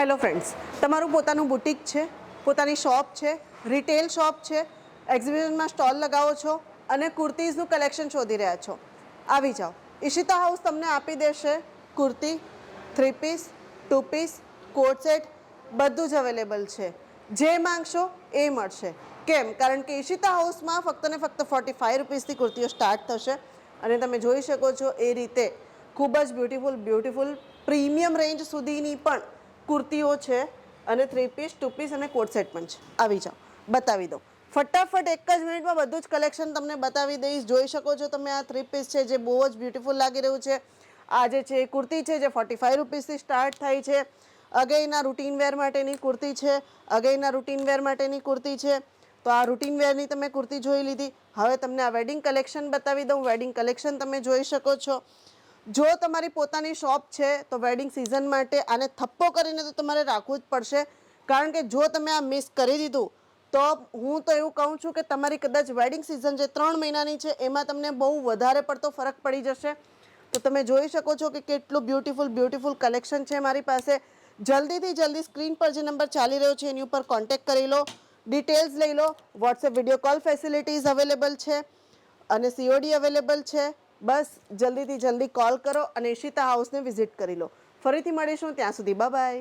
Hello friends તમારું પોતાનું boutique છે, પોતાની શોપ છે રિટેલ શોપ છે એક્ઝિબિશનમાં સ્ટોલ લગાવો છો અને કુર્તીઝનું કલેક્શન શોધી રહ્યા છો. આવી જાઓ. ઈશિતા હાઉસ તમને આપી દેશે kurti three piece two piece coat set બધું જ અવેલેબલ છે. જે માંગશો એ મળશે. કેમ? કારણ કે ઈશિતા હાઉસમાં ફક્ત ને ફક્ત ફોર્ટી ફાઈવ રૂપીસથી કુર્તીઓ સ્ટાર્ટ થશે અને તમે જોઈ શકો છો એ રીતે ખૂબ જ બ્યુટીફુલ બ્યુટીફુલ પ્રીમિયમ રેન્જ સુધીની પણ કુર્તીઓ છે અને થ્રી પીસ ટુ પીસ અને કોટ સેટ પણ છે. આવી જાઓ. બતાવી દઉં. ફટાફટ એક જ મિનિટમાં બધું જ કલેક્શન તમને બતાવી દઈશ. જોઈ શકો છો તમે આ થ્રી પીસ છે, જે બહુ જ બ્યુટિફુલ લાગી રહ્યું છે. આ જે છે એ કુર્તી છે, જે ફોર્ટી ફાઈવ રૂપીસથી સ્ટાર્ટ થાય છે. અગેયના રૂટીન વેર માટેની કુર્તી છે. અગેયના રૂટીન વેર માટેની કુર્તી છે. તો આ રૂટીન વેરની તમે કુર્તી જોઈ લીધી. હવે તમને આ વેડિંગ કલેક્શન બતાવી દઉં. વેડિંગ કલેક્શન તમે જોઈ શકો છો. જો તમારી પોતાની શોપ છે, તો વેડિંગ સિઝન માટે આને થપ્પો કરીને તો તમારે રાખવું જ પડશે. કારણ કે જો તમે આ મિસ કરી દીધું, તો હું તો એવું કહું છું કે તમારી કદાચ વેડિંગ સિઝન જે ત્રણ મહિનાની છે, એમાં તમને બહુ વધારે પડતો ફરક પડી જશે. તો તમે જોઈ શકો છો કે કેટલું બ્યુટીફુલ બ્યુટીફુલ કલેક્શન છે મારી પાસે. જલ્દીથી જલ્દી સ્ક્રીન પર જે નંબર ચાલી રહ્યો છે, એની ઉપર કોન્ટેક્ટ કરી લો. ડિટેલ્સ લઈ લો. WhatsApp video call facilities available છે અને સીઓડી અવેલેબલ છે. બસ જલ્દીથી જલ્દી કોલ કરો અને ઈશિતા હાઉસને વિઝિટ કરી લો. ફરીથી મળીશું ત્યાં સુધી. બાય